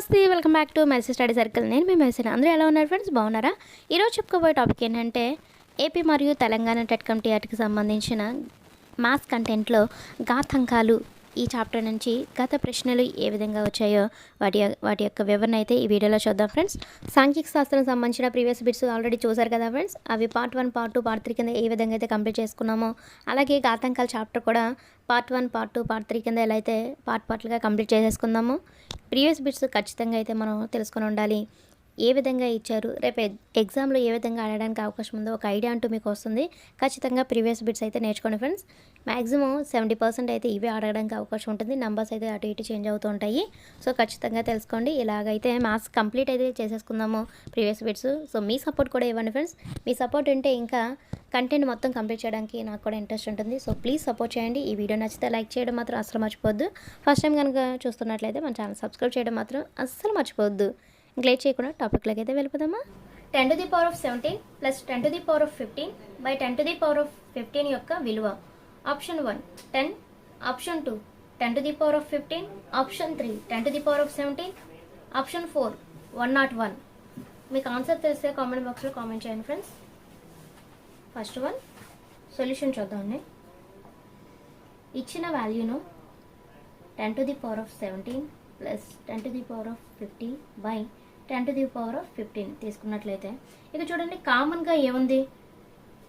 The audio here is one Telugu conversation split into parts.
నమస్తే welcome back to message study circle. నేను మీ మెసేజ్ అందరూ ఎలా ఉన్నారు ఫ్రెండ్స్? బాగున్నారా? ఈరోజు చెప్పుకోబోయే టాపిక్ ఏంటంటే ఏపీ మరియు తెలంగాణ టెట్ కమిటీ వాటికి సంబంధించిన మాస్ కంటెంట్లో గాథంకాలు ఈ చాప్టర్ నుంచి గత ప్రశ్నలు ఏ విధంగా వచ్చాయో వాటి వాటి యొక్క వివరణ అయితే ఈ వీడియోలో చూద్దాం ఫ్రెండ్స్. సాంఘిక శాస్త్రం సంబంధించిన ప్రీవియస్ బిట్స్ ఆల్రెడీ చూసారు కదా ఫ్రెండ్స్? అవి part one part two part three కింద ఏ విధంగా అయితే కంప్లీట్ చేసుకున్నామో అలాగే గాతంకాల చాప్టర్ కూడా part one part two part three కింద ఎలా అయితే పార్ట్ పార్ట్లుగా కంప్లీట్ చేసేసుకుందాము ప్రీవియస్ బిట్స్ ఖచ్చితంగా అయితే మనం తెలుసుకొని ఉండాలి. ఏ విధంగా ఇచ్చారు? రేపు ఎగ్జామ్లో ఏ విధంగా ఆడడానికి అవకాశం ఉందో ఒక ఐడియా అంటూ మీకు వస్తుంది. ఖచ్చితంగా ప్రీవియస్ బిట్స్ అయితే నేర్చుకోండి ఫ్రెండ్స్. మ్యాక్సిమం సెవెంటీ పర్సెంట్ అయితే ఇవే ఆడడానికి అవకాశం ఉంటుంది. నెంబర్స్ అయితే అటు ఇటు చేంజ్ అవుతూ ఉంటాయి. సో ఖచ్చితంగా తెలుసుకోండి. ఇలాగైతే మ్యాథ్స్ కంప్లీట్ అయితే చేసేసుకుందాము ప్రీవియస్ బిట్స్. సో మీ సపోర్ట్ కూడా ఇవ్వండి ఫ్రెండ్స్. మీ సపోర్ట్ ఉంటే ఇంకా కంటెంట్ మొత్తం కంప్లీట్ చేయడానికి నాకు కూడా ఇంట్రెస్ట్ ఉంటుంది. సో ప్లీజ్ సపోర్ట్ చేయండి. ఈ వీడియో నచ్చితే లైక్ చేయడం మాత్రం అసలు మర్చిపోవద్దు. ఫస్ట్ టైం కనుక చూస్తున్నట్లయితే మన ఛానల్ సబ్స్క్రైబ్ చేయడం మాత్రం అస్సలు మర్చిపోవద్దు. ఇంక చేయకుండా టాపిక్లోకి అయితే వెళ్ళిపోదామా? Ten to the power of seventeen plus ten to the power of fifteen by ten to the power of fifteen యొక్క విలువ. Option one ten. Option two ten to the power of fifteen. Option three ten to the power of seventeen. Option four one nought one. మీకు ఆన్సర్ తెలిస్తే కామెంట్ బాక్స్లో కామెంట్ చేయండి ఫ్రెండ్స్. ఫస్ట్ వన్ సొల్యూషన్ చూద్దామండి ఇచ్చిన వాల్యూను ten to the power of seventeen plus ten to the power of fifteen by ten to the power of fifteen తీసుకున్నట్లయితే. ఇక చూడండి కామన్గా ఏముంది?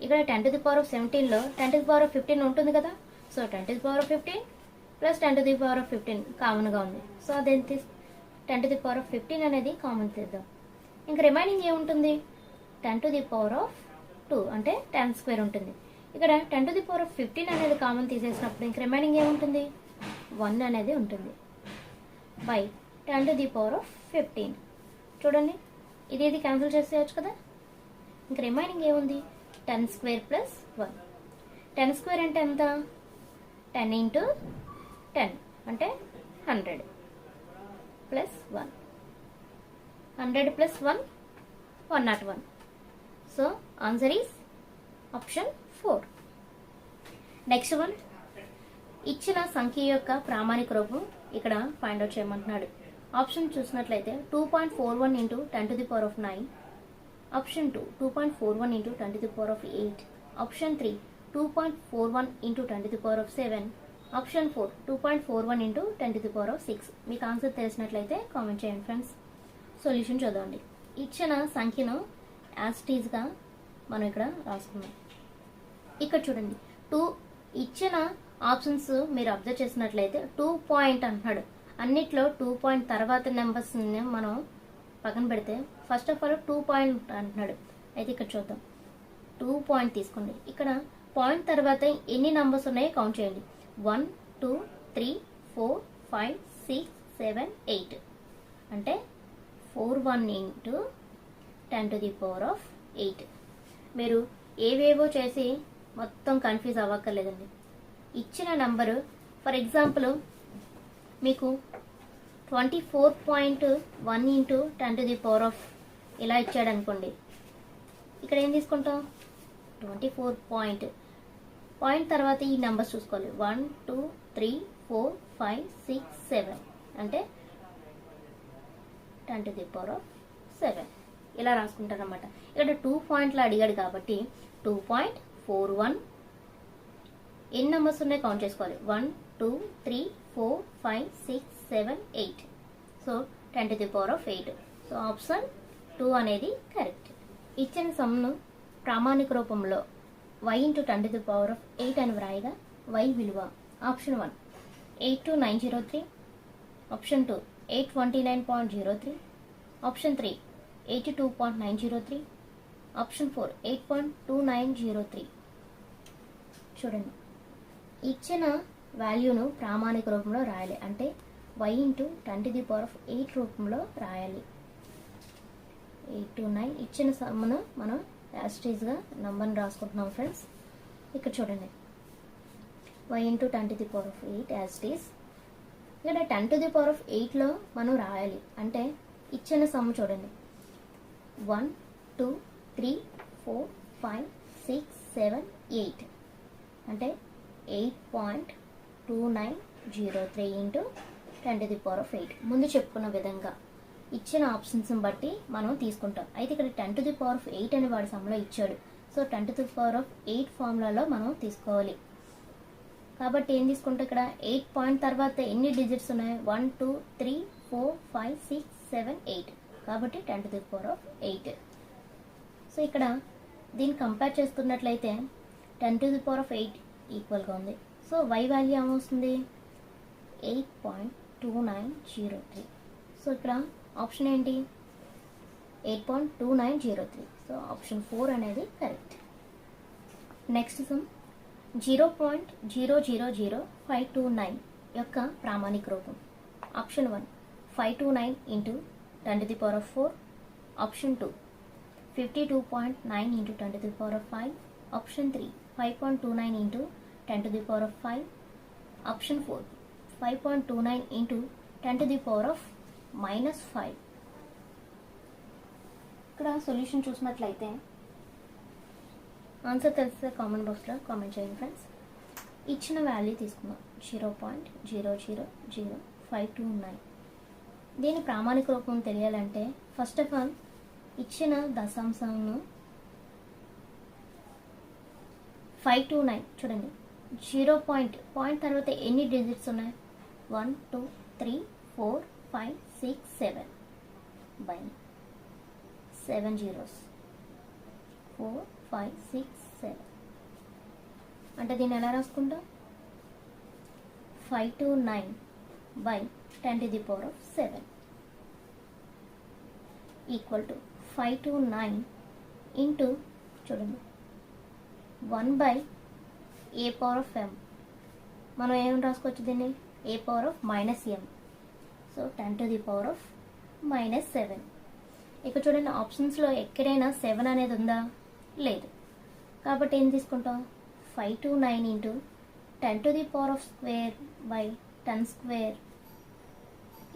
ఇక్కడ ten to the power of సెవెంటీన్లో ten to the power of fifteen ఉంటుంది కదా? So ten to the power of fifteen plus ten to the power of fifteen కామన్గా ఉంది. సో అదేం తీస్ ten to the power of fifteen అనేది కామన్ తీద్దాం. ఇంకా రిమైనింగ్ ఏముంటుంది? Ten to the power of two అంటే టెన్ స్క్వేర్ ఉంటుంది. ఇక్కడ ten to the power of fifteen అనేది కామన్ తీసేసినప్పుడు ఇంక రిమైనింగ్ ఏముంటుంది? వన్ అనేది ఉంటుంది. By ten to the power of fifteen. చూడండి. ఇది ఇది క్యాన్సిల్ చేసేయచ్చు కదా? ఇంక రిమైనింగ్ ఏముంది? Ten square plus one ten square అంటే ఎంత? టెన్ ఇంటూ టెన్ అంటే hundred plus one hundred plus one one nought one so answer is option four next one ఇచ్చిన సంఖ్య యొక్క ప్రామాణిక రూపం ఇక్కడ ఫైండ్ అవుట్ చేయమంటున్నాడు. ఆప్షన్ చూసినట్లయితే two point four one into ten to the power of nine option two two point four one into ten to the power of eight option three two point four one into ten to the power of seven option four two point four one into ten to the power of six మీకు ఆన్సర్ తెలిసినట్లయితే కామెంట్ చేయండి ఫ్రెండ్స్ సొల్యూషన్ చూద్దామండి ఇచ్చిన సంఖ్యను యాస్టీజ్గా మనం ఇక్కడ రాసుకున్నాం ఇక్కడ చూడండి. టూ ఇచ్చిన ఆప్షన్స్ మీరు అబ్జర్వ్ చేసినట్లయితే టూ పాయింట్ అంటున్నాడు అన్నిట్లో టూ పాయింట్ తర్వాత నెంబర్స్ మనం పక్కన పెడితే first of all two point అంటున్నాడు. అయితే ఇక్కడ చూద్దాం. టూ పాయింట్ తీసుకోండి. ఇక్కడ పాయింట్ తర్వాత ఎన్ని నంబర్స్ ఉన్నాయో కౌంట్ చేయండి. One two three four five six seven eight అంటే four one into ten to the power of eight మీరు ఏవేవో చేసి మొత్తం కన్ఫ్యూజ్ అవ్వక్కర్లేదండి. ఇచ్చిన నంబరు ఫర్ ఎగ్జాంపుల్ మీకు twenty four point one into ten to the power of ఇలా ఇచ్చాడు అనుకోండి ఇక్కడ ఏం తీసుకుంటాం? ట్వంటీ ఫోర్ పాయింట్ పాయింట్ తర్వాత ఈ నెంబర్స్ చూసుకోవాలి. One two three four five six seven అంటే ten to the power of seven ఇలా రాసుకుంటారు అనమాట ఇక్కడ టూ పాయింట్లు అడిగాడు కాబట్టి టూ పాయింట్ ఫోర్ వన్ ఎన్ని నెంబర్స్ ఉన్నాయి? కౌంట్ చేసుకోవాలి. One two three four five six seven eight so ten to the power of eight so option two అనేది కరెక్ట్ ఇచ్చిన సమ్ను ప్రామాణిక రూపంలో Y into ten to the power of eight అని వ్రాయగా వై విలువ. Option one eight two nine zero three option two eight twenty nine point zero three option three eighty two point nine zero three option four eight point two nine zero three చూడండి. ఇచ్చిన వాల్యూను ప్రామాణిక రూపంలో రాయాలి. అంటే Y into ten to the power of eight రూపంలో రాయాలి. ఎయిట్ టు నైన్ ఇచ్చిన సమ్మును మనం యాస్టేజ్గా నంబర్ని రాసుకుంటున్నాం ఫ్రెండ్స్. ఇక్కడ చూడండి. Y into ten to the power of eight యాస్టేజ్. ఇక్కడ ten to the power of ఎయిట్లో మనం రాయాలి. అంటే ఇచ్చిన సమ్ చూడండి. One two three four five six seven eight. అంటే eight point two nine zero three into ten to the power of eight. ముందు చెప్పుకున్న విధంగా ఇచ్చిన ఆప్షన్స్ని బట్టి మనం తీసుకుంటాం. అయితే ఇక్కడ ten to the power of eight అని వాడి సమ్లో ఇచ్చాడు. So ten to the power of eight ఫార్ములాలో మనం తీసుకోవాలి. కాబట్టి ఏం తీసుకుంటే ఇక్కడ? ఎయిట్ పాయింట్ తర్వాత ఎన్ని డిజిట్స్ ఉన్నాయి? One two three four five six seven eight. కాబట్టి ten to the power of eight. So ఇక్కడ దీన్ని కంపేర్ చేసుకున్నట్లయితే ten to the power of eight ఈక్వల్గా ఉంది. సో వై వాల్యూ ఏమొస్తుంది? Eight point two nine zero three so ఇక్కడ ఆప్షన్ ఏంటి? Eight point two nine zero three so option four అనేది correct next sum zero point zero zero zero five two nine యొక్క ప్రామాణిక రూపం. Option one five two nine into ten to the power of four option two fifty two point nine into ten to the power of five option three five point two nine into ten to the power of five. Option four five point two nine the ten to the power of minus five. ఇక్కడ సొల్యూషన్ చూసినట్లయితే ఆన్సర్ తెలిస్తే కామెంట్ బాక్స్లో కామెంట్ చేయండి ఫ్రెండ్స్. ఇచ్చిన వాల్యూ తీసుకున్నాం zero point zero zero zero five two nine. దీని ప్రామాణిక రూపం తెలియాలంటే ఫస్ట్ ఆఫ్ ఆల్ ఇచ్చిన దశాంశంను ఫైవ్ టూ నైన్ చూడండి. జీరో పాయింట్ పాయింట్ తర్వాత ఎన్ని డిజిట్స్ ఉన్నాయి? One two three four five six seven. By. Seven zeros. Four five six seven. అంటే దీన్ని ఎలా రాసుకుంటాం? Five two nine by ten to the power of seven. Equal to five two nine into చూడండి one by A power of M మనం ఏం రాసుకోవచ్చు దీన్ని? A power of minus M so ten to the power of minus seven ఇక్కడ చూడండి ఆప్షన్స్లో ఎక్కడైనా సెవెన్ అనేది ఉందా? లేదు. కాబట్టి ఏం తీసుకుంటాం? Five two nine into ten to the power of square by ten square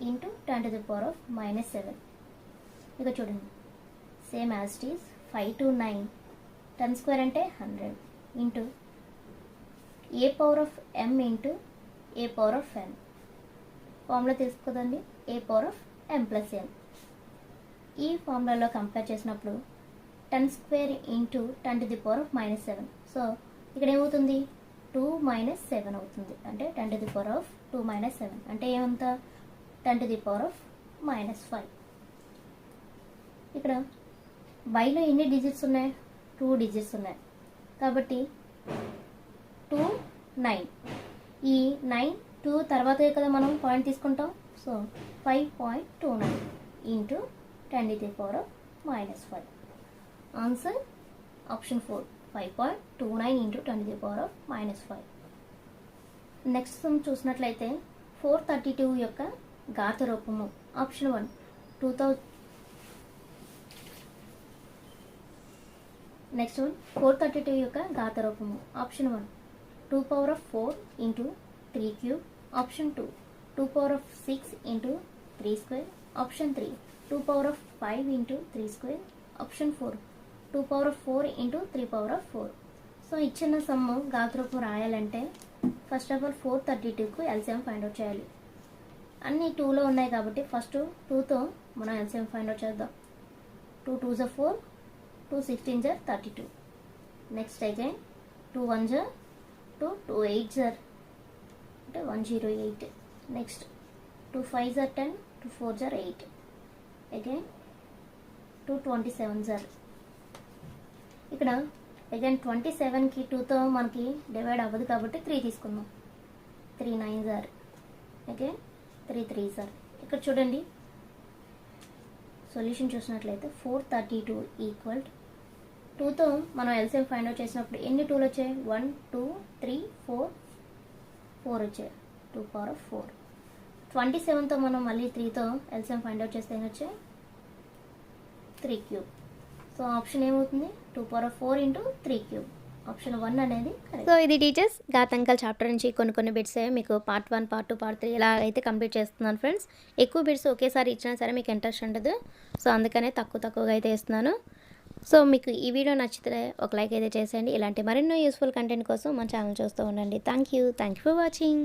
into ten to the power of minus seven ఇక చూడండి. Same as it is five two nine ten square అంటే hundred into A power of M into A power of N formula తెలుసుకోదండి. A power of M plus N ఈ ఫార్ములాలో కంపేర్ చేసినప్పుడు ten square into ten to the power of minus seven so ఇక్కడ ఏమవుతుంది? టూ మైనస్ సెవెన్ అవుతుంది. అంటే ten to the power of two minus seven అంటే ఏమంత? Ten to the power of minus five ఇక్కడ బైలో ఎన్ని డిజిట్స్ ఉన్నాయి? టూ డిజిట్స్ ఉన్నాయి. కాబట్టి టూ నైన్. ఈ నైన్ టూ తర్వాతే కదా మనం పాయింట్ తీసుకుంటాం. So five point two nine into ten the power of minus five. Answer? Option four five point two nine into ten the power of minus five. Next sum చూసినట్లయితే ఫోర్ థర్టీ టూ యొక్క ఘాత రూపము option one two thousand next one four thirty two యొక్క ఘాత రూపము option one two power of four into three cube option two. Two power of six into three square option three. Two power of five into three square option four. Two power of four into three power of four. So ఇచ్చిన సమ్ము గాత్రపు రాయాలంటే first of all four thirty టూకు LCM find out చేయాలి. అన్ని టూలో ఉన్నాయి కాబట్టి ఫస్ట్ టూతో మనం ఎల్సిఎం ఫైండ్ అవుట్ చేద్దాం. Two two జర్ four two sixteen జర్ thirty two. Next again two one జర్ two two eight sir అంటే one zero eight next two five జర్ ten two four sir eight again two twenty seven జర్ ఇక్కడ అగైన్ ట్వంటీ సెవెన్కి టూతో మనకి డివైడ్ అవ్వదు కాబట్టి త్రీ తీసుకుందాం. Three nine sir again three three sir ఇక్కడ చూడండి. సొల్యూషన్ చూసినట్లయితే ఫోర్ థర్టీ టూ ఈక్వల్ టూతో మనం ఎల్సిఎం ఫైండ్ అవుట్ చేసినప్పుడు ఎన్ని టూలు వచ్చాయి? One two three four. Four వచ్చాయి. Two power of four. Twenty సెవెన్తో మనం మళ్ళీ త్రీతో ఎల్సిఎం ఫైండ్ అవుట్ చేస్తే ఎన్ని వచ్చాయి? Three cube. సో ఆప్షన్ ఏమవుతుంది? Two power of four into three cube. Option one అనేది సో ఇది టీచర్స్ గాతంకల్ చాప్టర్ నుంచి కొన్ని కొన్ని బిట్స్ మీకు part one part two part three ఇలా అయితే కంప్లీట్ చేస్తున్నాను ఫ్రెండ్స్. ఎక్కువ బిట్స్ ఒకేసారి ఇచ్చినా సరే మీకు ఇంట్రెస్ట్ ఉండదు. సో అందుకనే తక్కువ తక్కువగా అయితే ఇస్తున్నాను సో మీకు ఈ వీడియో నచ్చితే ఒక లైక్ అయితే చేసేయండి. ఇలాంటి మరెన్నో యూస్ఫుల్ కంటెంట్ కోసం మన ఛానల్ చూస్తూ ఉండండి. Thank you thank you for watching